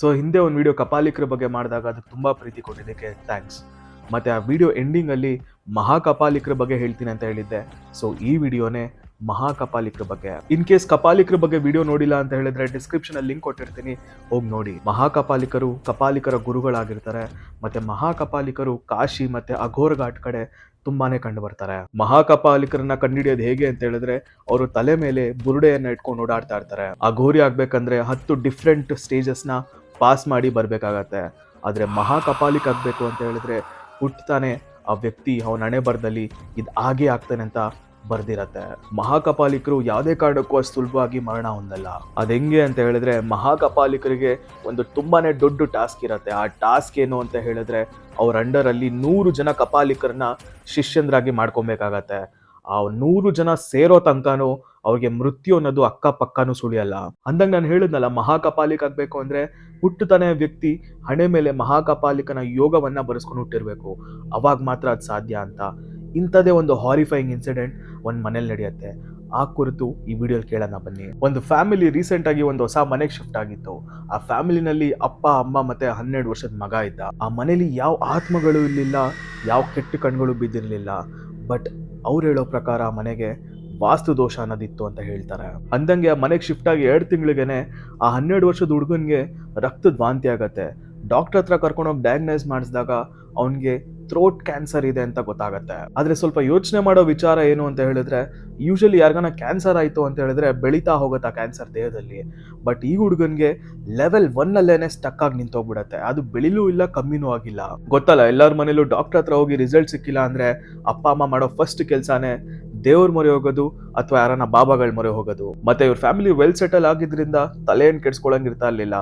So ಹಿಂದೆ ಒಂದು video ಕಪಾಲಿಕರ ಬಗ್ಗೆ ಮಾಡಿದಾಗ ಅದಕ್ಕೆ ತುಂಬ ಪ್ರೀತಿ ಕೊಟ್ಟಿದ್ದಕ್ಕೆ ಥ್ಯಾಂಕ್ಸ್ ಮತ್ತು ಆ ವಿಡಿಯೋ ಎಂಡಿಂಗಲ್ಲಿ ಮಹಾಕಪಾಲಿಕರ ಬಗ್ಗೆ ಹೇಳ್ತೀನಿ ಅಂತ ಹೇಳಿದ್ದೆ. ಸೊ ಈ ವಿಡಿಯೋನೇ ಮಹಾಕಪಾಲಿಕರ ಬಗ್ಗೆ. ಇನ್ ಕೇಸ್ ಕಪಾಲಿಕರ ಬಗ್ಗೆ ವಿಡಿಯೋ ನೋಡಿಲ್ಲ ಅಂತ ಹೇಳಿದ್ರೆ ಡಿಸ್ಕ್ರಿಪ್ಷನ್ ಅಲ್ಲಿ ಲಿಂಕ್ ಕೊಟ್ಟಿರ್ತೀನಿ. ಹೋಗಿ ನೋಡಿ. ಮಹಾಕಪಾಲಿಕರು ಕಪಾಲಿಕರ ಗುರುಗಳಾಗಿರ್ತಾರೆ. ಮತ್ತೆ ಮಹಾಕಪಾಲಿಕರು ಕಾಶಿ ಮತ್ತೆ ಅಘೋರ್ ಘಾಟ್ ಕಡೆ ತುಂಬಾನೇ ಕಂಡು ಬರ್ತಾರೆ ಮಹಾಕಪಾಲಿಕರನ್ನ ಕಂಡುಹಿಡಿಯೋದು ಹೇಗೆ ಅಂತ ಹೇಳಿದ್ರೆ ಅವರು ತಲೆ ಮೇಲೆ ಬುರುಡೆಯನ್ನ ಇಟ್ಕೊಂಡು ಓಡಾಡ್ತಾ ಇರ್ತಾರೆ. ಅಘೋರಿ ಆಗ್ಬೇಕಂದ್ರೆ ಹತ್ತು ಡಿಫ್ರೆಂಟ್ ಸ್ಟೇಜಸ್ನ ಪಾಸ್ ಮಾಡಿ ಬರಬೇಕಾಗತ್ತೆ. ಆದರೆ ಮಹಾಕಪಾಲಿಕ್ ಆಗಬೇಕು ಅಂತ ಹೇಳಿದ್ರೆ ಹುಟ್ಟತಾನೆ ಆ ವ್ಯಕ್ತಿ, ಅವನ ಹಣೆ ಬರದಲ್ಲಿ ಇದು ಹಾಗೆ ಆಗ್ತಾನೆ ಅಂತ ಬರ್ದಿರತ್ತೆ. ಮಹಾಕಪಾಲಿಕರು ಯಾವುದೇ ಕಾರಣಕ್ಕೂ ಅಷ್ಟು ಸುಲಭವಾಗಿ ಮರಣ ಹೊಂದಲ್ಲ. ಅದು ಹೆಂಗೆ ಅಂತ ಹೇಳಿದ್ರೆ ಮಹಾಕಪಾಲಿಕರಿಗೆ ಒಂದು ತುಂಬಾನೇ ದೊಡ್ಡ ಟಾಸ್ಕ್ ಇರತ್ತೆ. ಆ ಟಾಸ್ಕ್ ಏನು ಅಂತ ಹೇಳಿದ್ರೆ ಅವ್ರ ಅಂಡರಲ್ಲಿ ನೂರು ಜನ ಕಪಾಲಿಕರನ್ನ ಶಿಷ್ಯಂದ್ರಾಗಿ ಮಾಡ್ಕೊಬೇಕಾಗತ್ತೆ. ಆ ನೂರು ಜನ ಸೇರೋ ತನಕನೂ ಅವ್ರಿಗೆ ಮೃತ್ಯು ಅನ್ನೋದು ಅಕ್ಕಪಕ್ಕನೂ ಸುಳಿಯಲ್ಲ. ಅಂದಂಗ ನಾನು ಹೇಳಿದ್ನಲ್ಲ ಮಹಾಕಪಾಲಿಕ ಆಗ್ಬೇಕು ಅಂದ್ರೆ ಹುಟ್ಟುತ್ತಾನೆ ವ್ಯಕ್ತಿ ಹಣೆ ಮೇಲೆ ಮಹಾಕಪಾಲಿಕನ ಯೋಗವನ್ನ ಬರೆಸ್ಕೊಂಡು ಹುಟ್ಟಿರ್ಬೇಕು. ಅವಾಗ ಮಾತ್ರ ಅದು ಸಾಧ್ಯ ಅಂತ. ಇಂಥದೇ ಒಂದು ಹಾರಿಫೈಯಿಂಗ್ ಇನ್ಸಿಡೆಂಟ್ ಒಂದು ಮನೇಲಿ ನಡೆಯುತ್ತೆ. ಆ ಕುರಿತು ಈ ವಿಡಿಯೋಲಿ ಕೇಳೋಣ ಬನ್ನಿ. ಒಂದು ಫ್ಯಾಮಿಲಿ ರೀಸೆಂಟ್ ಆಗಿ ಒಂದು ಹೊಸ ಮನೆಗೆ ಶಿಫ್ಟ್ ಆಗಿತ್ತು. ಆ ಫ್ಯಾಮಿಲಿನಲ್ಲಿ ಅಪ್ಪ, ಅಮ್ಮ ಮತ್ತೆ ಹನ್ನೆರಡು ವರ್ಷದ ಮಗ ಇದ್ದ. ಆ ಮನೇಲಿ ಯಾವ ಆತ್ಮಗಳು ಇರಲಿಲ್ಲ, ಯಾವ ಕೆಟ್ಟ ಕಣ್ಗಳು ಬಿದ್ದಿರಲಿಲ್ಲ. ಬಟ್ ಅವ್ರು ಹೇಳೋ ಪ್ರಕಾರ ಮನೆಗೆ ವಾಸ್ತು ದೋಷ ಅನ್ನೋದಿತ್ತು ಅಂತ ಹೇಳ್ತಾರೆ. ಅಂದಂಗೆ ಆ ಮನೆಗೆ ಶಿಫ್ಟ್ ಆಗಿ ಎರಡು ತಿಂಗಳಿಗೆ ಆ ಹನ್ನೆರಡು ವರ್ಷದ ಹುಡುಗನಿಗೆ ರಕ್ತದ ವಾಂತಿ ಆಗತ್ತೆ. ಡಾಕ್ಟರ್ ಹತ್ರ ಕರ್ಕೊಂಡೋಗಿ ಡಯಾಗ್ನೈಸ್ ಮಾಡಿಸಿದಾಗ ಅವನಿಗೆ ಥ್ರೋಟ್ ಕ್ಯಾನ್ಸರ್ ಇದೆ ಅಂತ ಗೊತ್ತಾಗುತ್ತೆ. ಆದರೆ ಸ್ವಲ್ಪ ಯೋಚನೆ ಮಾಡೋ ವಿಚಾರ ಏನು ಅಂತ ಹೇಳಿದ್ರೆ ಯೂಶಲಿ ಯಾರಿಗಾನ ಕ್ಯಾನ್ಸರ್ ಆಯಿತು ಅಂತ ಹೇಳಿದ್ರೆ ಬೆಳೀತಾ ಹೋಗುತ್ತೆ ಆ ಕ್ಯಾನ್ಸರ್ ದೇಹದಲ್ಲಿ. ಬಟ್ ಈ ಹುಡುಗನ್ಗೆ ಲೆವೆಲ್ ಒನ್ನಲ್ಲೇನೆ ಸ್ಟಕ್ ಆಗಿ ನಿಂತೋಗ್ಬಿಡತ್ತೆ. ಅದು ಬೆಳಿಲೂ ಇಲ್ಲ, ಕಮ್ಮಿನೂ ಆಗಿಲ್ಲ. ಗೊತ್ತಲ್ಲ, ಎಲ್ಲರ ಮನೇಲೂ ಡಾಕ್ಟರ್ ಹತ್ರ ಹೋಗಿ ರಿಸಲ್ಟ್ ಸಿಕ್ಕಿಲ್ಲ ಅಂದರೆ ಅಪ್ಪ, ಅಮ್ಮ ಮಾಡೋ ಫಸ್ಟ್ ಕೆಲಸನೇ ದೇವ್ರ ಮೊರೆ ಹೋಗೋದು ಅಥವಾ ಯಾರನ್ನ ಬಾಬಾಗಳ ಮೊರೆ ಹೋಗೋದು. ಮತ್ತೆ ಇವ್ರ ಫ್ಯಾಮಿಲಿ ವೆಲ್ ಸೆಟಲ್ ಆಗಿದ್ರಿಂದ ತಲೆಯನ್ನು ಕೆಡ್ಸ್ಕೊಳಂಗಿರ್ತಾ ಇರ್ಲಿಲ್ಲ.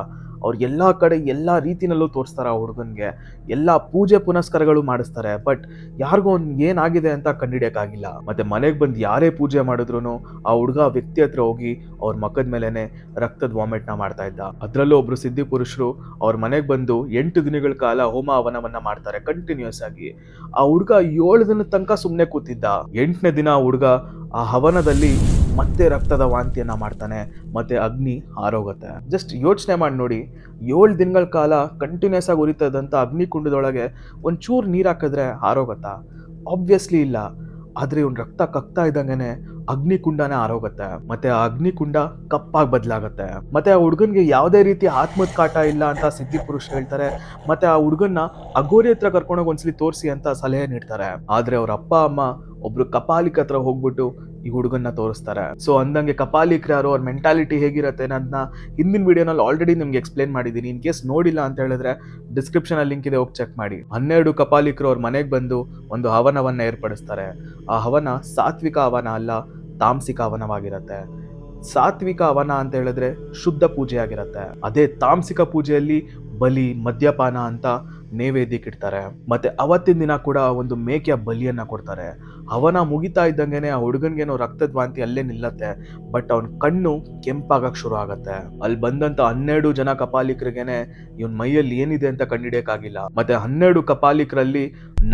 ಅವ್ರು ಎಲ್ಲ ಕಡೆ ಎಲ್ಲ ರೀತಿನಲ್ಲೂ ತೋರಿಸ್ತಾರೆ ಆ ಹುಡುಗನಿಗೆ. ಎಲ್ಲ ಪೂಜೆ ಪುನಸ್ಕಾರಗಳು ಮಾಡಿಸ್ತಾರೆ. ಬಟ್ ಯಾರಿಗೂ ಅವ್ನು ಏನಾಗಿದೆ ಅಂತ ಕಂಡಿಡಿಯಕ್ಕಾಗಿಲ್ಲ ಮತ್ತೆ ಮನೆಗೆ ಬಂದು ಯಾರೇ ಪೂಜೆ ಮಾಡಿದ್ರು ಆ ಹುಡುಗ ವ್ಯಕ್ತಿ ಹತ್ರ ಹೋಗಿ ಅವ್ರ ಮಕ್ಕದ ಮೇಲೇನೆ ರಕ್ತದ ವಾಮಿಟ್ನ ಮಾಡ್ತಾ ಇದ್ದ. ಅದರಲ್ಲೂ ಒಬ್ರು ಸಿದ್ಧಿ ಪುರುಷರು ಅವ್ರ ಮನೆಗೆ ಬಂದು ಎಂಟು ದಿನಗಳ ಕಾಲ ಹೋಮ ಹವನವನ್ನು ಮಾಡ್ತಾರೆ ಕಂಟಿನ್ಯೂಸ್ ಆಗಿ. ಆ ಹುಡುಗ ಏಳು ದಿನದ ತನಕ ಸುಮ್ಮನೆ ಕೂತಿದ್ದ. ಎಂಟನೇ ದಿನ ಆ ಹುಡುಗ ಆ ಹವನದಲ್ಲಿ ಮತ್ತೆ ರಕ್ತದ ವಾಂತಿಯನ್ನು ಮಾಡ್ತಾನೆ, ಮತ್ತೆ ಅಗ್ನಿ ಹಾರೋಗುತ್ತೆ. ಜಸ್ಟ್ ಯೋಚನೆ ಮಾಡಿ ನೋಡಿ, ಏಳು ದಿನಗಳ ಕಾಲ ಕಂಟಿನ್ಯೂಸ್ ಆಗಿ ಉರಿತದಂಥ ಅಗ್ನಿ ಕುಂಡದೊಳಗೆ ಒಂಚೂರು ನೀರು ಹಾಕಿದ್ರೆ ಹಾರೋಗತ್ತಾ? ಆಬ್ವಿಯಸ್ಲಿ ಇಲ್ಲ. ಆದರೆ ಇವ್ನ ರಕ್ತ ಕಕ್ತಾ ಇದ್ದಂಗೆ ಅಗ್ನಿಕುಂಡನೇ ಆರೋಗುತ್ತೆ ಮತ್ತೆ ಆ ಅಗ್ನಿಕುಂಡ ಕಪ್ಪಾಗಿ ಬದಲಾಗುತ್ತೆ. ಮತ್ತೆ ಆ ಹುಡುಗನ್ಗೆ ಯಾವುದೇ ರೀತಿ ಆತ್ಮದ ಕಾಟ ಇಲ್ಲ ಅಂತ ಸಿದ್ಧಿ ಪುರುಷ ಹೇಳ್ತಾರೆ. ಮತ್ತೆ ಆ ಹುಡುಗನ್ನ ಅಗೋರಿ ಹತ್ರ ಕರ್ಕೊಂಡೋಗಿ ಒಂದ್ಸಲಿ ತೋರಿಸಿ ಅಂತ ಸಲಹೆ ನೀಡ್ತಾರೆ. ಆದ್ರೆ ಅವ್ರ ಅಪ್ಪ, ಅಮ್ಮ ಒಬ್ರು ಕಪಾಲಿಕ ಹತ್ರ ಹೋಗ್ಬಿಟ್ಟು ಈ ಹುಡುಗನ್ನ ತೋರಿಸ್ತಾರೆ. ಸೊ ಅಂದಂಗೆ ಕಪಾಲಿಕ್ರಾರು ಅವ್ರ ಮೆಂಟಾಲಿಟಿ ಹೇಗಿರುತ್ತೆ ಅನ್ನೋದನ್ನ ಹಿಂದಿನ ವಿಡಿಯೋನಲ್ಲಿ ಆಲ್ರೆಡಿ ನಿಮ್ಗೆ ಎಕ್ಸ್ಪ್ಲೇನ್ ಮಾಡಿದ್ದೀನಿ ಇನ್ ಕೇಸ್ ನೋಡಿಲ್ಲ ಅಂತ ಹೇಳಿದ್ರೆ ಡಿಸ್ಕ್ರಿಪ್ಷನ್ ಅಲ್ಲಿ ಲಿಂಕ್ ಇದೆ, ಹೋಗಿ ಚೆಕ್ ಮಾಡಿ. ಹನ್ನೆರಡು ಕಪಾಲಿಕರು ಅವ್ರ ಮನೆಗೆ ಬಂದು ಒಂದು ಹವನವನ್ನ ಏರ್ಪಡಿಸ್ತಾರೆ. ಆ ಹವನ ಸಾತ್ವಿಕ ಹವನ ಅಲ್ಲ, ತಾಮಸಿಕ ಹವನವಾಗಿರತ್ತೆ. ಸಾತ್ವಿಕ ಹವನ ಅಂತ ಹೇಳಿದ್ರೆ ಶುದ್ಧ ಪೂಜೆ ಆಗಿರತ್ತೆ ಅದೇ ತಾಮಸಿಕ ಪೂಜೆಯಲ್ಲಿ ಬಲಿ, ಮದ್ಯಪಾನ ಅಂತ ನೈವೇದ್ಯಕ್ಕೆ ಇಡ್ತಾರೆ. ಮತ್ತೆ ಅವತ್ತಿನ ದಿನ ಕೂಡ ಒಂದು ಮೇಕೆಯ ಬಲಿಯನ್ನ ಕೊಡ್ತಾರೆ. ಅವನ ಮುಗಿತಾ ಇದ್ದಂಗೆನೆ ಆ ಹುಡುಗನ್ಗೇನೋ ರಕ್ತದ ವಾಂತಿ ಅಲ್ಲೇ ನಿಲ್ಲತ್ತೆ. ಬಟ್ ಅವನ ಕಣ್ಣು ಕೆಂಪಾಗಕ್ ಶುರು ಆಗತ್ತೆ. ಅಲ್ಲಿ ಬಂದಂತ ಹನ್ನೆರಡು ಜನ ಕಪಾಲಿಕರಿಗೆನೆ ಇವನ್ ಮೈಯಲ್ಲಿ ಏನಿದೆ ಅಂತ ಕಂಡಿಡಿಯಕ್ಕಾಗಿಲ್ಲ ಮತ್ತೆ ಹನ್ನೆರಡು ಕಪಾಲಿಕರಲ್ಲಿ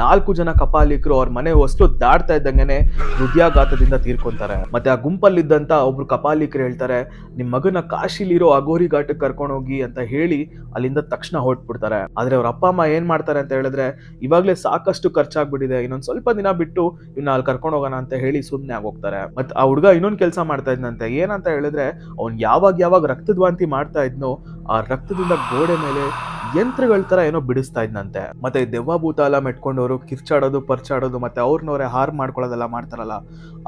ನಾಲ್ಕು ಜನ ಕಪಾಲಿಕರು ಅವ್ರ ಮನೆ ಹೊಸ್ಲು ದಾಡ್ತಾ ಇದ್ದಂಗೆನೆ ಹೃದಯಾಘಾತದಿಂದ ತೀರ್ಕೊಂತಾರೆ. ಮತ್ತೆ ಆ ಗುಂಪಲ್ಲಿದ್ದಂತ ಒಬ್ರು ಕಪಾಲಿಕರು ಹೇಳ್ತಾರೆ, ನಿಮ್ ಮಗನ ಕಾಶಿಲಿರೋ ಅಗೋರಿ ಘಾಟಕ್ಕೆ ಕರ್ಕೊಂಡೋಗಿ ಅಂತ ಹೇಳಿ ಅಲ್ಲಿಂದ ತಕ್ಷಣ ಹೊರಟ್ಬಿಡ್ತಾರೆ. ಆದ್ರೆ ಅವ್ರ ಅಪ್ಪ ಅಮ್ಮ ಏನ್ ಮಾಡ್ತಾರೆ ಅಂತ ಹೇಳಿದ್ರೆ, ಇವಾಗ್ಲೇ ಸಾಕಷ್ಟು ಖರ್ಚಾಗ್ಬಿಟ್ಟಿದೆ, ಇನ್ನೊಂದ್ ಸ್ವಲ್ಪ ದಿನ ಬಿಟ್ಟು ಇವ್ನ ಅಲ್ಲಿ ಕರ್ಕೊಂಡು ಹೋಗೋಣ ಅಂತ ಹೇಳಿ ಸುಮ್ಮನೆ ಆಗೋಗ್ತಾರೆ. ಮತ್ತೆ ಆ ಹುಡುಗ ಇನ್ನೊಂದ್ ಕೆಲಸ ಮಾಡ್ತಾ ಇದ್ನಂತೆ. ಏನಂತ ಹೇಳಿದ್ರೆ, ಅವ್ನ್ ಯಾವಾಗ ಯಾವಾಗ ರಕ್ತದ್ವಾಂತಿ ಮಾಡ್ತಾ ಇದ್ನೋ ಆ ರಕ್ತದಿಂದ ಗೋಡೆ ಮೇಲೆ ಯಂತ್ರಗಳ ತರ ಏನೋ ಬಿಡಿಸ್ತಾ ಇದ್ನಂತೆ. ಮತ್ತೆ ದೆವ್ವ ಭೂತಾಲ ಎಲ್ಲ ಮೆಟ್ಕೊಂಡವರು ಕಿರ್ಚಾಡೋದು, ಪರ್ಚಾಡೋದು, ಮತ್ತೆ ಅವ್ರನ್ನವರೇ ಹಾರ್ ಮಾಡ್ಕೊಳ್ಳೋದೆಲ್ಲ ಮಾಡ್ತಾರಲ್ಲ,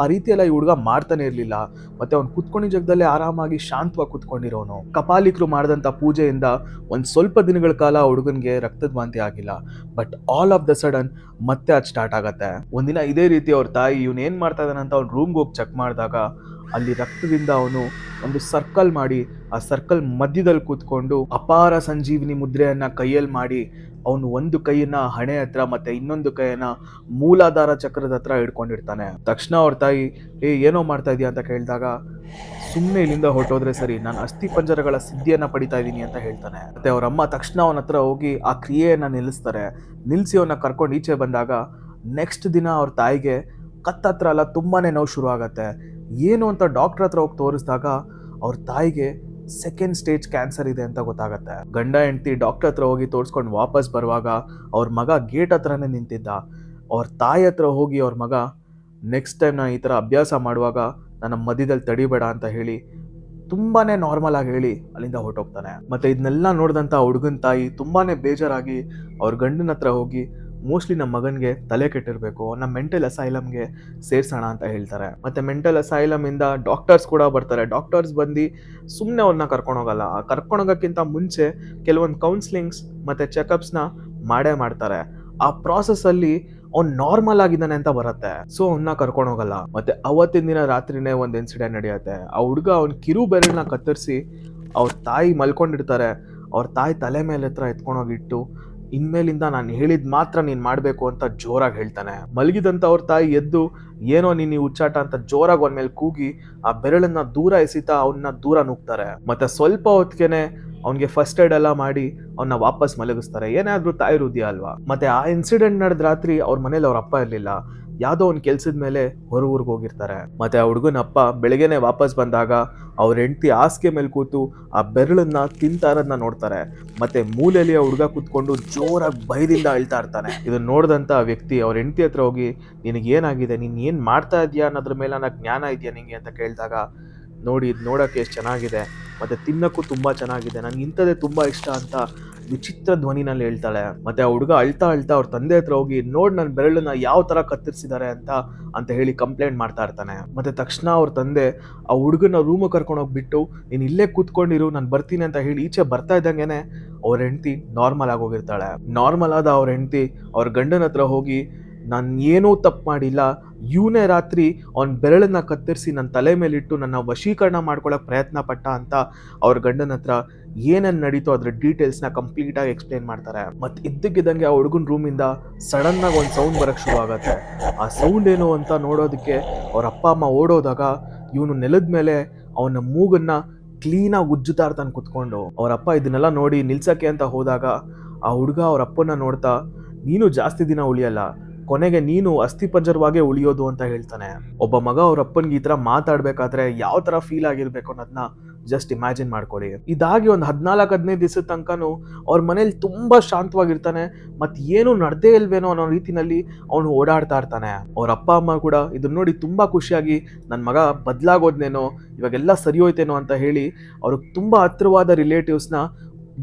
ಆ ರೀತಿ ಈ ಹುಡುಗ ಮಾಡ್ತಾನೆ ಇರ್ಲಿಲ್ಲ. ಮತ್ತೆ ಅವ್ನು ಕುತ್ಕೊಂಡಿದ್ದ ಜಾಗದಲ್ಲೇ ಆರಾಮಾಗಿ ಶಾಂತವಾಗಿ ಕುತ್ಕೊಂಡಿರೋನು. ಕಪಾಲಿಕರು ಮಾಡಿದಂಥ ಪೂಜೆಯಿಂದ ಒಂದು ಸ್ವಲ್ಪ ದಿನಗಳ ಕಾಲ ಹುಡುಗನಿಗೆ ರಕ್ತದ ವಾಂತಿ ಆಗಿಲ್ಲ. But all of the sudden ಮತ್ತೆ ಅದು ಸ್ಟಾರ್ಟ್ ಆಗತ್ತೆ. ಒಂದಿನ ಇದೇ ರೀತಿ ಅವ್ರ ತಾಯಿ ಇವ್ನು ಏನ್ ಮಾಡ್ತಾ ಇದ್ದಾನೆ ಅಂತ ಅವ್ನ ರೂಮ್ಗೆ ಹೋಗಿ ಚೆಕ್ ಮಾಡಿದಾಗ ಅಲ್ಲಿ ರಕ್ತದಿಂದ ಅವನು ಒಂದು ಸರ್ಕಲ್ ಮಾಡಿ, ಆ ಸರ್ಕಲ್ ಮಧ್ಯದಲ್ಲಿ ಕೂತ್ಕೊಂಡು ಅಪಾರ ಸಂಜೀವಿನಿ ಮುದ್ರೆಯನ್ನು ಕೈಯಲ್ಲಿ ಮಾಡಿ, ಅವನು ಒಂದು ಕೈಯನ್ನ ಹಣೆ ಹತ್ರ ಮತ್ತೆ ಇನ್ನೊಂದು ಕೈಯನ್ನ ಮೂಲಾಧಾರ ಚಕ್ರದ ಹತ್ರ ಹಿಡ್ಕೊಂಡಿರ್ತಾನೆ. ತಕ್ಷಣ ಅವ್ರ ತಾಯಿ, ಏ, ಏನೋ ಮಾಡ್ತಾ ಇದೀಯ? ಅಂತ ಕೇಳಿದಾಗ ಸುಮ್ಮನೆ ಇಲ್ಲಿಂದ ಹೊರಟೋದ್ರೆ ಸರಿ, ನಾನು ಅಸ್ಥಿ ಪಂಜರಗಳ ಸಿದ್ಧಿಯನ್ನ ಪಡಿತಾ ಇದ್ದೀನಿ ಅಂತ ಹೇಳ್ತಾನೆ. ಮತ್ತೆ ಅವರಮ್ಮ ತಕ್ಷಣ ಅವನ ಹತ್ರ ಹೋಗಿ ಆ ಕ್ರಿಯೆಯನ್ನು ನಿಲ್ಲಿಸ್ತಾರೆ. ನಿಲ್ಲಿಸಿ ಅವನ್ನ ಕರ್ಕೊಂಡು ಈಚೆ ಬಂದಾಗ ನೆಕ್ಸ್ಟ್ ದಿನ ಅವ್ರ ತಾಯಿಗೆ ಕತ್ತತ್ರ ಎಲ್ಲ ತುಂಬಾ ನೋವು ಶುರು ಆಗತ್ತೆ ಏನು ಅಂತ ಡಾಕ್ಟರ್ ಹತ್ರ ಹೋಗಿ ತೋರಿಸಿದಾಗ ಅವ್ರ ತಾಯಿಗೆ ಸೆಕೆಂಡ್ ಸ್ಟೇಜ್ ಕ್ಯಾನ್ಸರ್ ಇದೆ ಅಂತ ಗೊತ್ತಾಗತ್ತೆ. ಗಂಡ, ಹೆಂಡತಿ ಡಾಕ್ಟರ್ ಹತ್ರ ಹೋಗಿ ತೋರಿಸ್ಕೊಂಡು ವಾಪಸ್ ಬರುವಾಗ ಅವ್ರ ಮಗ ಗೇಟ್ ಹತ್ರನೇ ನಿಂತಿದ್ದ. ಅವ್ರ ತಾಯಿ ಹತ್ರ ಹೋಗಿ ಅವ್ರ ಮಗ ನೆಕ್ಸ್ಟ್ ಟೈಮ್ ನಾನು ಈ ಥರ ಅಭ್ಯಾಸ ಮಾಡುವಾಗ ನನ್ನ ಮಧ್ಯದಲ್ಲಿ ತಡಿಬೇಡ ಅಂತ ಹೇಳಿ ತುಂಬಾ ನಾರ್ಮಲ್ ಆಗಿ ಹೇಳಿ ಅಲ್ಲಿಂದ ಹೊರಟೋಗ್ತಾನೆ. ಮತ್ತೆ ಇದನ್ನೆಲ್ಲ ನೋಡಿದಂಥ ಹುಡುಗನ ತಾಯಿ ತುಂಬಾ ಬೇಜಾರಾಗಿ ಅವ್ರ ಗಂಡನ ಹತ್ರ ಹೋಗಿ ಮೋಸ್ಟ್ಲಿ ನಮ್ಮ ಮಗನಿಗೆ ತಲೆ ಕೆಟ್ಟಿರಬೇಕು ನಮ್ಮ ಮೆಂಟಲ್ ಅಸೈಲಮ್ಗೆ ಸೇರ್ಸೋಣ ಅಂತ ಹೇಳ್ತಾರೆ. ಮತ್ತು ಮೆಂಟಲ್ ಅಸೈಲಮಿಂದ ಡಾಕ್ಟರ್ಸ್ ಕೂಡ ಬರ್ತಾರೆ. ಡಾಕ್ಟರ್ಸ್ ಬಂದು ಸುಮ್ಮನೆ ಅವ್ರನ್ನ ಕರ್ಕೊಂಡೋಗಲ್ಲ ಆ ಕರ್ಕೊಂಡೋಗಕ್ಕಿಂತ ಮುಂಚೆ ಕೆಲವೊಂದು ಕೌನ್ಸ್ಲಿಂಗ್ಸ್ ಮತ್ತು ಚೆಕಪ್ಸ್ನ ಮಾಡೇ ಮಾಡ್ತಾರೆ. ಆ ಪ್ರಾಸೆಸ್ಸಲ್ಲಿ ಅವ್ನ್ ನಾರ್ಮಲ್ ಆಗಿದ್ದಾನೆ ಅಂತ ಬರುತ್ತೆ. ಸೊ ಅವನ್ನ ಕರ್ಕೊಂಡು ಹೋಗಲ್ಲ. ಮತ್ತೆ ಅವತ್ತಿನ ದಿನ ರಾತ್ರಿನೇ ಒಂದು ಇನ್ಸಿಡೆಂಟ್ ನಡೆಯುತ್ತೆ. ಆ ಹುಡುಗ ಅವ್ನ ಕಿರು ಬೆರಳನ್ನ ಕತ್ತರಿಸಿ ಅವ್ರ ತಾಯಿ ಮಲ್ಕೊಂಡಿರ್ತಾರೆ. ಅವ್ರ ತಾಯಿ ತಲೆ ಮೇಲೆ ಹತ್ರ ಎತ್ಕೊಂಡೋಗಿಟ್ಟು ಇನ್ಮೇಲಿಂದ ನಾನು ಹೇಳಿದ ಮಾತ್ರ ನೀನು ಮಾಡಬೇಕು ಅಂತ ಜೋರಾಗಿ ಹೇಳ್ತಾನೆ. ಮಲಗಿದಂಥ ಅವ್ರ ತಾಯಿ ಎದ್ದು, ಏನೋ ನೀನು ಈ ಹುಚ್ಚಾಟ ಅಂತ ಜೋರಾಗಿ ಒಂದ್ಮೇಲೆ ಮೇಲೆ ಕೂಗಿ ಆ ಬೆರಳನ್ನ ದೂರ ಎಸಿತಾ ಅವನ್ನ ದೂರ ನುಗ್ತಾರೆ. ಮತ್ತೆ ಸ್ವಲ್ಪ ಹೊತ್ತಿಗೆನೆ ಅವ್ನಿಗೆ ಫಸ್ಟ್ ಏಡ್ ಎಲ್ಲ ಮಾಡಿ ಅವನ್ನ ವಾಪಸ್ ಮಲಗಿಸ್ತಾರೆ. ಏನಾದ್ರೂ ತಾಯಿ ಅಲ್ವಾ? ಮತ್ತೆ ಆ ಇನ್ಸಿಡೆಂಟ್ ನಡೆದ ರಾತ್ರಿ ಅವ್ರ ಮನೇಲಿ ಅವ್ರ ಅಪ್ಪ ಇರ್ಲಿಲ್ಲ. ಯಾವುದೋ ಅವ್ನ ಕೆಲ್ಸದ ಮೇಲೆ ಹೊರ ಊರಿಗೆ ಹೋಗಿರ್ತಾರೆ. ಮತ್ತೆ ಆ ಹುಡುಗನ ಅಪ್ಪ ಬೆಳಗ್ಗೆನೆ ವಾಪಸ್ ಬಂದಾಗ ಅವ್ರ ಹೆಂಡತಿ ಹಾಸಿಗೆ ಮೇಲೆ ಕೂತು ಆ ಬೆರಳನ್ನ ತಿಂತಾ ಇರೋದನ್ನ ನೋಡ್ತಾರೆ. ಮತ್ತೆ ಮೂಲೆಯಲ್ಲಿ ಆ ಹುಡುಗ ಕೂತ್ಕೊಂಡು ಜೋರಾಗಿ ಭಯದಿಂದ ಅಳ್ತಾ ಇರ್ತಾನೆ. ಇದನ್ನ ನೋಡಿದಂತ ವ್ಯಕ್ತಿ ಅವ್ರ ಹೆಂಡತಿ ಹತ್ರ ಹೋಗಿ ನಿನಗೇನಾಗಿದೆ ನೀನು ಏನ್ ಮಾಡ್ತಾ ಇದೀಯಾ? ಅನ್ನೋದ್ರ ಮೇಲೆ ನನಗೆ ಜ್ಞಾನ ಇದೆಯಾ ನಿಂಗೆ? ಅಂತ ಕೇಳಿದಾಗ ನೋಡಿ ಇದು ನೋಡೋಕ್ಕೆ ಎಷ್ಟು ಚೆನ್ನಾಗಿದೆ. ಮತ್ತು ತಿನ್ನಕ್ಕೂ ತುಂಬ ಚೆನ್ನಾಗಿದೆ. ನನಗೆ ಇಂಥದ್ದೇ ತುಂಬ ಇಷ್ಟ ಅಂತ ವಿಚಿತ್ರ ಧ್ವನಿನಲ್ಲಿ ಹೇಳ್ತಾಳೆ. ಮತ್ತು ಆ ಹುಡುಗ ಅಳ್ತಾ ಅಳ್ತಾ ಅವ್ರ ತಂದೆ ಹತ್ರ ಹೋಗಿ, ನೋಡಿ ನನ್ನ ಬೆರಳನ್ನ ಯಾವ ಥರ ಕತ್ತರಿಸಿದ್ದಾರೆ ಅಂತ ಅಂತ ಹೇಳಿ ಕಂಪ್ಲೇಂಟ್ ಮಾಡ್ತಾ ಇರ್ತಾನೆ. ಮತ್ತು ತಕ್ಷಣ ಅವ್ರ ತಂದೆ ಆ ಹುಡುಗನ ರೂಮ್ ಕರ್ಕೊಂಡು ನೀನು ನೀನ್ ಇಲ್ಲೇ ಕೂತ್ಕೊಂಡಿರು, ನಾನು ಬರ್ತೀನಿ ಅಂತ ಹೇಳಿ ಈಚೆ ಬರ್ತಾ ಇದ್ದಂಗೆನೆ ಅವ್ರ ಹೆಂಡತಿ ನಾರ್ಮಲ್ ಆಗೋಗಿರ್ತಾಳೆ ನಾರ್ಮಲ್ ಆದ ಅವ್ರ ಹೆಂಡತಿ ಅವ್ರ ಗಂಡನ ಹತ್ರ ಹೋಗಿ ನಾನು ಏನೂ ತಪ್ಪು ಮಾಡಿಲ್ಲ ಇವನೇ ರಾತ್ರಿ ಅವನ ಬೆರಳನ್ನ ಕತ್ತರಿಸಿ ನನ್ನ ತಲೆ ಮೇಲಿಟ್ಟು ನನ್ನ ವಶೀಕರಣ ಮಾಡ್ಕೊಳ್ಳೋಕೆ ಪ್ರಯತ್ನ ಪಟ್ಟ ಅಂತ ಅವ್ರ ಗಂಡನ ಹತ್ರ ಏನೇನು ನಡೀತೋ ಅದ್ರ ಡೀಟೇಲ್ಸ್ನ ಕಂಪ್ಲೀಟಾಗಿ ಎಕ್ಸ್ಪ್ಲೇನ್ ಮಾಡ್ತಾರೆ. ಮತ್ತು ಇದ್ದಕ್ಕಿದ್ದಂಗೆ ಆ ಹುಡುಗನ ರೂಮಿಂದ ಸಡನ್ನಾಗಿ ಒಂದು ಸೌಂಡ್ ಬರೋಕ್ಕೆ ಶುರು ಆಗುತ್ತೆ. ಆ ಸೌಂಡ್ ಏನು ಅಂತ ನೋಡೋದಕ್ಕೆ ಅವ್ರ ಅಪ್ಪ, ಅಮ್ಮ ಓಡೋದಾಗ ಇವನು ನೆಲದ ಮೇಲೆ ಅವನ ಮೂಗನ್ನು ಕ್ಲೀನಾಗಿ ಉಜ್ಜುತ್ತಾ ಇರ್ತಾನೆ ಕುತ್ಕೊಂಡು. ಅವ್ರ ಅಪ್ಪ ಇದನ್ನೆಲ್ಲ ನೋಡಿ ನಿಲ್ಸಕ್ಕೆ ಅಂತ ಹೋದಾಗ ಆ ಹುಡುಗ ಅವ್ರ ಅಪ್ಪನ ನೋಡ್ತಾ, ನೀನು ಜಾಸ್ತಿ ದಿನ ಉಳಿಯಲ್ಲ. ಕೊನೆಗೆ ನೀನು ಅಸ್ಥಿಪಂಜರವಾಗೇ ಉಳಿಯೋದು ಅಂತ ಹೇಳ್ತಾನೆ. ಒಬ್ಬ ಮಗ ಅವ್ರ ಅಪ್ಪನ್ಗೆ ಈ ತರ ಮಾತಾಡ್ಬೇಕಾದ್ರೆ ಯಾವ ತರ ಫೀಲ್ ಆಗಿರ್ಬೇಕು ಅನ್ನೋದನ್ನ ಜಸ್ಟ್ ಇಮ್ಯಾಜಿನ್ ಮಾಡ್ಕೊಳ್ಳಿ. ಇದಾಗಿ ಒಂದು ಹದಿನಾಲ್ಕು, ಹದಿನೈದು ದಿವಸದ ತನಕನು ಅವ್ರ ಮನೇಲಿ ತುಂಬಾ ಶಾಂತವಾಗಿರ್ತಾನೆ, ಮತ್ ಏನು ನಡ್ದೇ ಇಲ್ವೇನೋ ಅನ್ನೋ ರೀತಿನಲ್ಲಿ ಅವನು ಓಡಾಡ್ತಾ ಇರ್ತಾನೆ. ಅವ್ರ ಅಪ್ಪ, ಅಮ್ಮ ಕೂಡ ಇದನ್ನ ನೋಡಿ ತುಂಬಾ ಖುಷಿಯಾಗಿ ನನ್ನ ಮಗ ಬದಲಾಗೋದ್ನೇನೋ, ಇವಾಗೆಲ್ಲ ಸರಿ ಹೋಯ್ತೇನೋ ಅಂತ ಹೇಳಿ ಅವ್ರಿಗೆ ತುಂಬಾ ಹತ್ರವಾದ ರಿಲೇಟಿವ್ಸ್ನ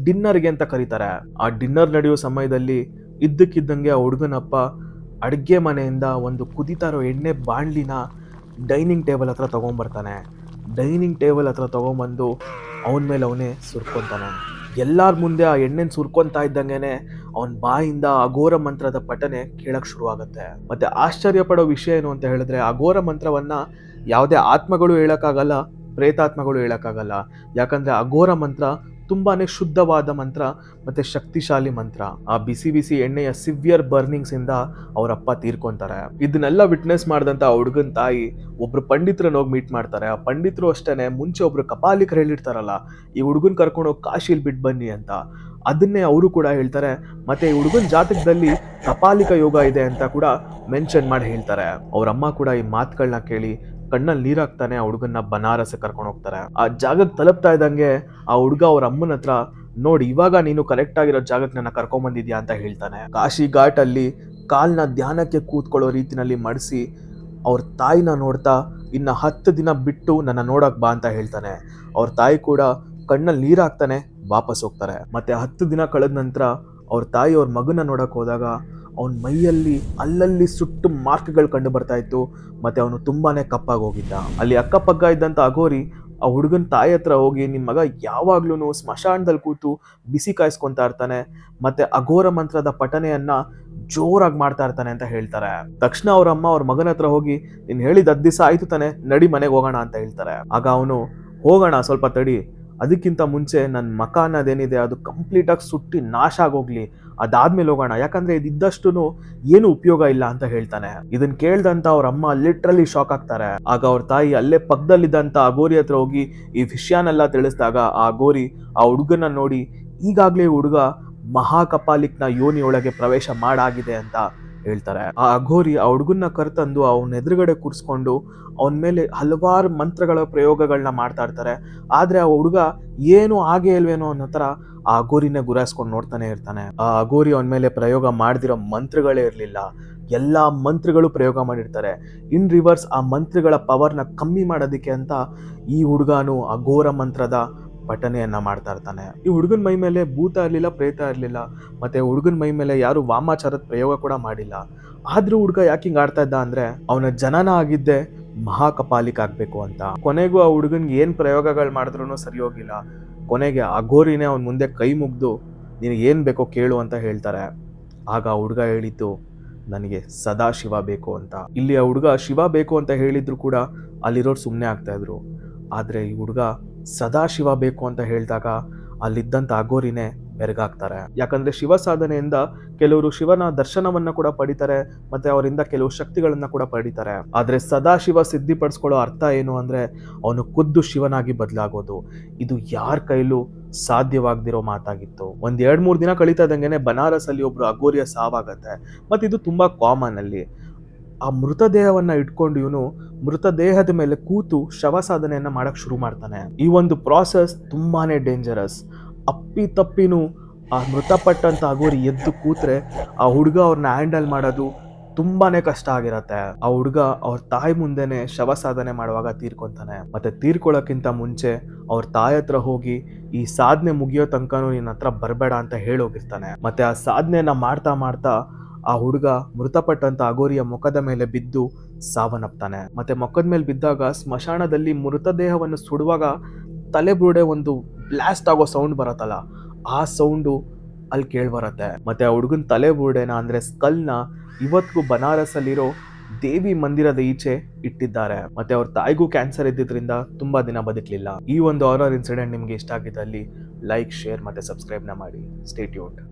ಡಿನ್ನರ್ಗೆ ಅಂತ ಕರೀತಾರೆ. ಆ ಡಿನ್ನರ್ ನಡೆಯೋ ಸಮಯದಲ್ಲಿ ಇದ್ದಕ್ಕಿದ್ದಂಗೆ ಆ ಹುಡುಗನಪ್ಪ ಅಡುಗೆ ಮನೆಯಿಂದ ಒಂದು ಕುದಿತಾ ಇರೋ ಎಣ್ಣೆ ಬಾಣ್ಲಿನ ಡೈನಿಂಗ್ ಟೇಬಲ್ ಹತ್ರ ತೊಗೊಂಬರ್ತಾನೆ. ಡೈನಿಂಗ್ ಟೇಬಲ್ ಹತ್ರ ತೊಗೊಂಬಂದು ಅವನ ಮೇಲೆ ಅವನೇ ಸುರ್ಕೊತಾನೆ. ಎಲ್ಲರ ಮುಂದೆ ಆ ಎಣ್ಣೆನ ಸುರ್ಕೊತಾ ಇದ್ದಂಗೆನೆ ಅವನ ಬಾಯಿಂದ ಅಘೋರ ಮಂತ್ರದ ಪಠನೆ ಕೇಳಕ್ ಶುರುವಾಗುತ್ತೆ. ಮತ್ತೆ ಆಶ್ಚರ್ಯ ಪಡೋ ವಿಷಯ ಏನು ಅಂತ ಹೇಳಿದ್ರೆ ಅಘೋರ ಮಂತ್ರವನ್ನ ಯಾವುದೇ ಆತ್ಮಗಳು ಹೇಳಕ್ಕಾಗಲ್ಲ, ಪ್ರೇತಾತ್ಮಗಳು ಹೇಳಕ್ಕಾಗಲ್ಲ. ಯಾಕಂದ್ರೆ ಅಘೋರ ಮಂತ್ರ ತುಂಬಾನೇ ಶುದ್ಧವಾದ ಮಂತ್ರ ಮತ್ತು ಶಕ್ತಿಶಾಲಿ ಮಂತ್ರ. ಆ ಬಿಸಿ ಬಿಸಿ ಎಣ್ಣೆಯ ಸಿವಿಯರ್ ಬರ್ನಿಂಗ್ಸಿಂದ ತೀರ್ಕೊತಾರೆ ಅಪ್ಪ ತೀರ್ಕೊಂತಾರೆ. ಇದನ್ನೆಲ್ಲ ವಿಟ್ನೆಸ್ ಮಾಡಿದಂಥ ಹುಡುಗನ್ ತಾಯಿ ಒಬ್ರು ಪಂಡಿತರನ್ನ ಹೋಗಿ ಮೀಟ್ ಮಾಡ್ತಾರೆ. ಆ ಪಂಡಿತರು ಅಷ್ಟೇ ಮುಂಚೆ ಒಬ್ರು ಕಪಾಲಿಕರು ಹೇಳಿರ್ತಾರಲ್ಲ ಈ ಹುಡುಗನ ಕರ್ಕೊಂಡು ಹೋಗಿ ಕಾಶಿಲ್ ಬಿಟ್ಟು ಬನ್ನಿ ಅಂತ. ಅದನ್ನೇ ಅವರು ಕೂಡ ಹೇಳ್ತಾರೆ. ಮತ್ತೆ ಈ ಹುಡುಗನ ಜಾತಕದಲ್ಲಿ ಕಪಾಲಿಕ ಯೋಗ ಇದೆ ಅಂತ ಕೂಡ ಮೆನ್ಷನ್ ಮಾಡಿ ಹೇಳ್ತಾರೆ. ಅವರಮ್ಮ ಕೂಡ ಈ ಮಾತುಗಳನ್ನ ಕೇಳಿ ಕಣ್ಣಲ್ಲಿ ನೀರಾಗ್ತಾನೆ ಆ ಹುಡುಗನ್ನ ಬನಾರಸ್ ಕರ್ಕೊಂಡು ಹೋಗ್ತಾರೆ. ಆ ಜಾಗಕ್ಕೆ ತಲುಪ್ತಾ ಇದ್ದಂಗೆ ಆ ಹುಡುಗ ಅವ್ರ ಅಮ್ಮನ ಹತ್ರ, ನೋಡಿ, ಇವಾಗ ನೀನು ಕರೆಕ್ಟ್ ಆಗಿರೋ ಜಾಗಕ್ಕೆ ನನ್ನ ಕರ್ಕೊಂಡ್ ಬಂದಿದ್ಯಾ ಅಂತ ಹೇಳ್ತಾನೆ. ಕಾಶಿ ಘಾಟ್ ಅಲ್ಲಿ ಕಾಲ್ನ ಧ್ಯಾನಕ್ಕೆ ಕೂತ್ಕೊಳ್ಳೋ ರೀತಿನಲ್ಲಿ ಮಡಿಸಿ ಅವ್ರ ತಾಯಿನ ನೋಡ್ತಾ, ಇನ್ನ ಹತ್ತು ದಿನ ಬಿಟ್ಟು ನನ್ನ ನೋಡಕ್ ಬಾ ಅಂತ ಹೇಳ್ತಾನೆ. ಅವ್ರ ತಾಯಿ ಕೂಡ ಕಣ್ಣಲ್ಲಿ ನೀರಾಗ್ತಾನೆ, ವಾಪಸ್ ಹೋಗ್ತಾರೆ. ಮತ್ತೆ ಹತ್ತು ದಿನ ಕಳೆದ ನಂತರ ಅವ್ರ ತಾಯಿ ಅವ್ರ ಮಗನ ನೋಡಕ್ ಹೋದಾಗ ಅವನ ಮೈಯಲ್ಲಿ ಅಲ್ಲಲ್ಲಿ ಸುಟ್ಟು ಮಾರ್ಕ್ಗಳು ಕಂಡು ಬರ್ತಾ ಇತ್ತು. ಮತ್ತೆ ಅವನು ತುಂಬಾನೇ ಕಪ್ಪಾಗಿ ಹೋಗಿದ್ದ. ಅಲ್ಲಿ ಅಕ್ಕಪಕ್ಕ ಇದ್ದಂತ ಅಗೋರಿ ಆ ಹುಡುಗನ ತಾಯಿ ಹತ್ರ ಹೋಗಿ ನಿಮ್ಮ ಮಗ ಯಾವಾಗ್ಲೂ ಸ್ಮಶಾನದಲ್ಲಿ ಕೂತು ಬಿಸಿ ಕಾಯಿಸ್ಕೊಂತಾ ಇರ್ತಾನೆ. ಮತ್ತೆ ಅಘೋರ ಮಂತ್ರದ ಪಠನೆಯನ್ನ ಜೋರಾಗಿ ಮಾಡ್ತಾ ಇರ್ತಾನೆ ಅಂತ ಹೇಳ್ತಾರೆ. ತಕ್ಷಣ ಅವ್ರ ಅಮ್ಮ ಅವ್ರ ಮಗನ ಹತ್ರ ಹೋಗಿ, ನೀನು ಹೇಳಿದ ಹತ್ತು ದಿವಸ ಆಯ್ತು ತಾನೆ, ನಡಿ ಮನೆಗೆ ಹೋಗೋಣ ಅಂತ ಹೇಳ್ತಾರೆ. ಆಗ ಅವನು, ಹೋಗೋಣ ಸ್ವಲ್ಪ ತಡಿ, ಅದಕ್ಕಿಂತ ಮುಂಚೆ ನನ್ನ ಮಕ ಅನ್ನೋದೇನಿದೆ ಅದು ಕಂಪ್ಲೀಟಾಗಿ ಸುಟ್ಟಿ ನಾಶ ಆಗೋಗ್ಲಿ ಅದಾದ್ಮೇಲೆ ಹೋಗೋಣ. ಯಾಕಂದ್ರೆ ಇದಿದ್ದಷ್ಟು ಏನು ಉಪಯೋಗ ಇಲ್ಲ ಅಂತ ಹೇಳ್ತಾನೆ. ಇದನ್ನ ಕೇಳ್ದಂತ ಅವ್ರ ಅಮ್ಮ ಲಿಟ್ರಲಿ ಶಾಕ್ ಆಗ್ತಾರೆ. ಆಗ ಅವ್ರ ತಾಯಿ ಅಲ್ಲೇ ಪಕ್ಕದಲ್ಲಿದ್ದಂತ ಅಗೋರಿ ಹತ್ರ ಹೋಗಿ ಈ ವಿಷಯನೆಲ್ಲ ತಿಳಿಸಿದಾಗ ಆ ಅಗೋರಿ ಆ ಹುಡುಗನ ನೋಡಿ ಈಗಾಗ್ಲೇ ಹುಡುಗ ಮಹಾಕಪಾಲಿಕ್ನ ಯೋನಿಯೊಳಗೆ ಪ್ರವೇಶ ಮಾಡಾಗಿದೆ ಅಂತ ಹೇಳ್ತಾರೆ. ಆ ಅಘೋರಿ ಆ ಹುಡುಗನ್ನ ಕರ್ತಂದು ಅವನ ಎದುರುಗಡೆ ಕೂರಿಸ್ಕೊಂಡು ಅವನ ಮೇಲೆ ಹಲವಾರು ಮಂತ್ರಗಳ ಪ್ರಯೋಗಗಳನ್ನ ಮಾಡ್ತಾ ಇರ್ತಾರೆ. ಆದ್ರೆ ಆ ಹುಡುಗ ಏನು ಆಗೇ ಇಲ್ವೇನೋ ಅನ್ನೋ ತರ ಆ ಅಘೋರಿನ ಗುರಾಯಿಸ್ಕೊಂಡು ನೋಡ್ತಾನೆ ಇರ್ತಾನೆ. ಆ ಅಗೋರಿ ಅವನ ಮೇಲೆ ಪ್ರಯೋಗ ಮಾಡದಿರೋ ಮಂತ್ರಗಳೇ ಇರಲಿಲ್ಲ. ಎಲ್ಲ ಮಂತ್ರಗಳು ಪ್ರಯೋಗ ಮಾಡಿರ್ತಾರೆ. ಇನ್ ರಿವರ್ಸ್ ಆ ಮಂತ್ರಗಳ ಪವರ್ನ ಕಮ್ಮಿ ಮಾಡೋದಕ್ಕೆ ಅಂತ ಈ ಹುಡುಗನು ಅಘೋರ ಮಂತ್ರದ ಪಠನೆಯನ್ನ ಮಾಡ್ತಾ ಇರ್ತಾನೆ. ಈ ಹುಡುಗನ ಮೈ ಮೇಲೆ ಭೂತ ಇರಲಿಲ್ಲ, ಪ್ರೇತ ಇರಲಿಲ್ಲ, ಮತ್ತೆ ಹುಡುಗನ ಮೈ ಮೇಲೆ ಯಾರು ವಾಮಾಚಾರದ ಪ್ರಯೋಗ ಕೂಡ ಮಾಡಿಲ್ಲ. ಆದ್ರೂ ಹುಡುಗ ಯಾಕೆ ಹಿಂಗ್ ಆಡ್ತಾ ಇದ್ದ ಅಂದ್ರೆ, ಅವನ ಜನನ ಆಗಿದ್ದೆ ಮಹಾಕಪಾಲಿಕ ಆಗಬೇಕು ಅಂತ. ಕೊನೆಗೂ ಆ ಹುಡುಗನ್ಗೆ ಏನ್ ಪ್ರಯೋಗಗಳು ಮಾಡಿದ್ರು ಸರಿ ಹೋಗಿಲ್ಲ. ಕೊನೆಗೆ ಅಘೋರಿನೇ ಅವನ ಮುಂದೆ ಕೈ ಮುಗ್ದು ನೀನು ಏನ್ ಬೇಕೋ ಕೇಳು ಅಂತ ಹೇಳ್ತಾರೆ. ಆಗ ಆ ಹುಡುಗ ಹೇಳಿದ್ದು, ನನಗೆ ಸದಾ ಶಿವ ಬೇಕು ಅಂತ. ಇಲ್ಲಿ ಆ ಹುಡುಗ ಶಿವ ಬೇಕು ಅಂತ ಹೇಳಿದ್ರು ಕೂಡ ಅಲ್ಲಿರೋರು ಸುಮ್ಮನೆ ಆಗ್ತಾ ಇದ್ರು. ಆದ್ರೆ ಈ ಹುಡುಗ ಸದಾ ಶಿವ ಬೇಕು ಅಂತ ಹೇಳಿದಾಗ ಅಲ್ಲಿದ್ದಂಥ ಅಗೋರಿನೇ ಬೆರಗಾಗ್ತಾರೆ ಯಾಕಂದ್ರೆ ಶಿವ ಸಾಧನೆಯಿಂದ ಕೆಲವರು ಶಿವನ ದರ್ಶನವನ್ನ ಕೂಡ ಪಡಿತಾರೆ, ಮತ್ತೆ ಅವರಿಂದ ಕೆಲವು ಶಕ್ತಿಗಳನ್ನ ಕೂಡ ಪಡಿತಾರೆ. ಆದ್ರೆ ಸದಾ ಶಿವ ಸಿದ್ಧಿಪಡಿಸ್ಕೊಳ್ಳೋ ಅರ್ಥ ಏನು ಅಂದ್ರೆ, ಅವನು ಖುದ್ದು ಶಿವನಾಗಿ ಬದಲಾಗೋದು. ಇದು ಯಾರ ಕೈಲೂ ಸಾಧ್ಯವಾಗದಿರೋ ಮಾತಾಗಿತ್ತು. ಒಂದ್ ಎರಡ್ ಮೂರ್ ದಿನ ಕಳೀತಾ ಇದ್ದಂಗೆನೆ ಬನಾರಸ್ ಅಲ್ಲಿ ಒಬ್ರು ಅಗೋರಿಯ ಸಾವಾಗತ್ತೆ. ಮತ್ತೆ ಇದು ತುಂಬಾ ಕಾಮನ್ ಅಲ್ಲಿ. ಆ ಮೃತದೇಹವನ್ನ ಇಟ್ಕೊಂಡು ಇವನು ಮೃತದೇಹದ ಮೇಲೆ ಕೂತು ಶವ ಸಾಧನೆಯನ್ನ ಮಾಡಕ್ ಶುರು ಮಾಡ್ತಾನೆ. ಈ ಒಂದು ಪ್ರಾಸೆಸ್ ತುಂಬಾನೇ ಡೇಂಜರಸ್ ಅಪ್ಪಿ ತಪ್ಪಿನೂ ಆ ಮೃತಪಟ್ಟಂತ ಅಗೋರಿ ಎದ್ದು ಕೂತ್ರೆ ಆ ಹುಡುಗ ಅವ್ರನ್ನ ಹ್ಯಾಂಡಲ್ ಮಾಡೋದು ತುಂಬಾನೇ ಕಷ್ಟ ಆಗಿರತ್ತೆ. ಆ ಹುಡುಗ ಅವ್ರ ತಾಯಿ ಮುಂದೆನೆ ಶವ ಸಾಧನೆ ಮಾಡುವಾಗ ತೀರ್ಕೊಂತಾನೆ. ಮತ್ತೆ ತೀರ್ಕೊಳ್ಳೋಕ್ಕಿಂತ ಮುಂಚೆ ಅವ್ರ ತಾಯಿ ಹತ್ರ ಹೋಗಿ ಈ ಸಾಧನೆ ಮುಗಿಯೋ ತನಕನೂ ನಿನ್ನ ಹತ್ರ ಬರಬೇಡ ಅಂತ ಹೇಳೋಗಿರ್ತಾನೆ. ಮತ್ತೆ ಆ ಸಾಧನೆಯನ್ನ ಮಾಡ್ತಾ ಮಾಡ್ತಾ ಆ ಹುಡುಗ ಮೃತಪಟ್ಟಂತ ಅಗೋರಿಯ ಮುಖದ ಮೇಲೆ ಬಿದ್ದು ಸಾವನ್ನಪ್ತಾನೆ. ಮತ್ತೆ ಮುಖದ ಮೇಲೆ ಬಿದ್ದಾಗ ಸ್ಮಶಾನದಲ್ಲಿ ಮೃತದೇಹವನ್ನು ಸುಡುವಾಗ ತಲೆಬುರುಡೆ ಒಂದು ಬ್ಲಾಸ್ಟ್ ಆಗೋ ಸೌಂಡ್ ಬರತ್ತಲ್ಲ, ಆ ಸೌಂಡು ಅಲ್ಲಿ ಕೇಳ್ಬರತ್ತೆ ಮತ್ತೆ ಆ ಹುಡುಗನ ತಲೆ ಬುರುಡೆನ ಅಂದ್ರೆ ಸ್ಕಲ್ನ ಇವತ್ತಿಗೂ ಬನಾರಸ್ ಅಲ್ಲಿರೋ ದೇವಿ ಮಂದಿರದ ಈಚೆ ಇಟ್ಟಿದ್ದಾರೆ. ಮತ್ತೆ ಅವ್ರ ತಾಯಿಗೂ ಕ್ಯಾನ್ಸರ್ ಇದ್ದಿದ್ರಿಂದ ತುಂಬಾ ದಿನ ಬದುಕಲಿಲ್ಲ. ಈ ಒಂದು ಆರರ್ ಇನ್ಸಿಡೆಂಟ್ ನಿಮಗೆ ಇಷ್ಟ ಆಗಿದ್ದಲ್ಲಿ ಲೈಕ್ ಶೇರ್ ಮತ್ತೆ ಸಬ್ಸ್ಕ್ರೈಬ್ನ ಮಾಡಿ. ಸ್ಟೇಟ್ಯೂಟ್